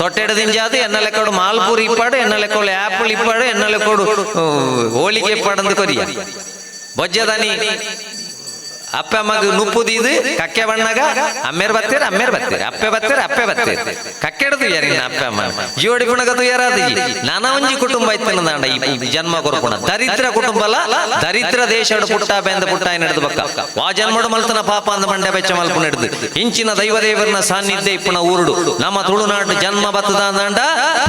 ತೊಟ್ಟೆಡು ದಿಂಜಾದು ಎನ್ನ ಲೆಕ್ಕೋಡು ಮಾಲ್ಪೂರ್ ಇಪ್ಪಾಡು ಎನ್ನ ಲೆಕ್ಕೋಡು ಆಪಲ್ ಇಪ್ಪಾಡು ಎನ್ನ ಲೆಕ್ಕೋಡು ಹೋಳಿಗೆ ಇಪ್ಪಾಡು ಕೊರಿಯ ಬೊಜ್ಜ ದಾನಿ ಅಪ್ಪ ಅಮ್ಮಗ ನುಪ್ಪುದೀದು ಕಕ್ಕೆ ಬಣ್ಣಗ ಅಮ್ಮೇರ್ ಬತ್ತೇರ ಅಮ್ಮೇರ್ ಬತ್ತೇರ ಅಪ್ಪೆ ಬತ್ತೇರ ಅಪ್ಪೆ ಬತ್ತೇರ ಕಕ್ಕೆಡದು ಯಾರಿನ ಅಪ್ಪ ಅಮ್ಮ? ಜೋಡಿ ಗುಣಗದು ಯಾರಾದಿ ನಾನಾ ಒಂಜಿ ಕುಟುಂಬ ಇತ್ತು ದಾಂಡ ಈ ಜನ್ಮ ಕೊರ್ಪುಣ ದರಿದ್ರ ಕುಟುಂಬ ಅಲ್ಲ ದರಿದ್ರ ದೇಶ ಪುಟ್ಟ ಬೆಂದ ಪುಟ್ಟ ನಡೆದು ಬಕ್ಕ ವಾ ಜನ್ಮಡು ಮಲ್ತನ ಪಾಪ ಅಂದ ಮಂಡೆ ಬೆಚ್ಚ ಮಲ್ಪ ನಡೆದು ಇಂಚಿನ ದೈವ ದೇವರನ ಸಾನ್ನಿಧ್ಯ ಇಪ್ಪನ ಊರುಡು. ನಮ್ಮ ತುಳುನಾಡು ಜನ್ಮ ಬತ್ತದ ಅಂದಾಂಡ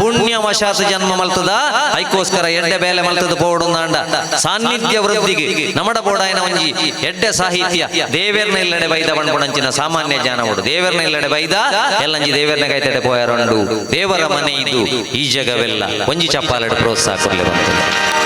ಪುಣ್ಯ ವಶಾತ ಜನ್ಮ ಮಲ್ತದ ಐಕೋಸ್ಕರ ಎಡ್ಡೆ ಬೇಲೆ ಮಲ್ತದ ಪೋಡು ದಾಂಡ ಸಾನ್ನಿಧ್ಯ ವೃದ್ಧಿಗೆ ನಮಡ ಬೋಡಾಯನ ಒಂಜಿ ಎಡ್ಡೆ ಸಾಹಿತ್ಯ. ದೇವೇರ್ನ ಇಲ್ಲಡೆ ಬೈದ ಬಣ್ಪುಣಂಚಿನ ಸಾಮಾನ್ಯ ಜ್ಞಾನವುಡು. ದೇವೇರ್ನ ಇಲ್ಲಡೆ ಬೈದ ಎಲ್ಲಂಜಿ ದೇವೇರ್ನ ಕೈತಡೆ ಪೋಯರೊಂಡು ದೇವರ ಮನೆ ಇದು ಈ ಜಗವೆಲ್ಲ ಒಂಜಿ ಚಪ್ಪಾಲಡ್ ಪ್ರೋತ್ಸಾಹ ಕೊಡಲಿ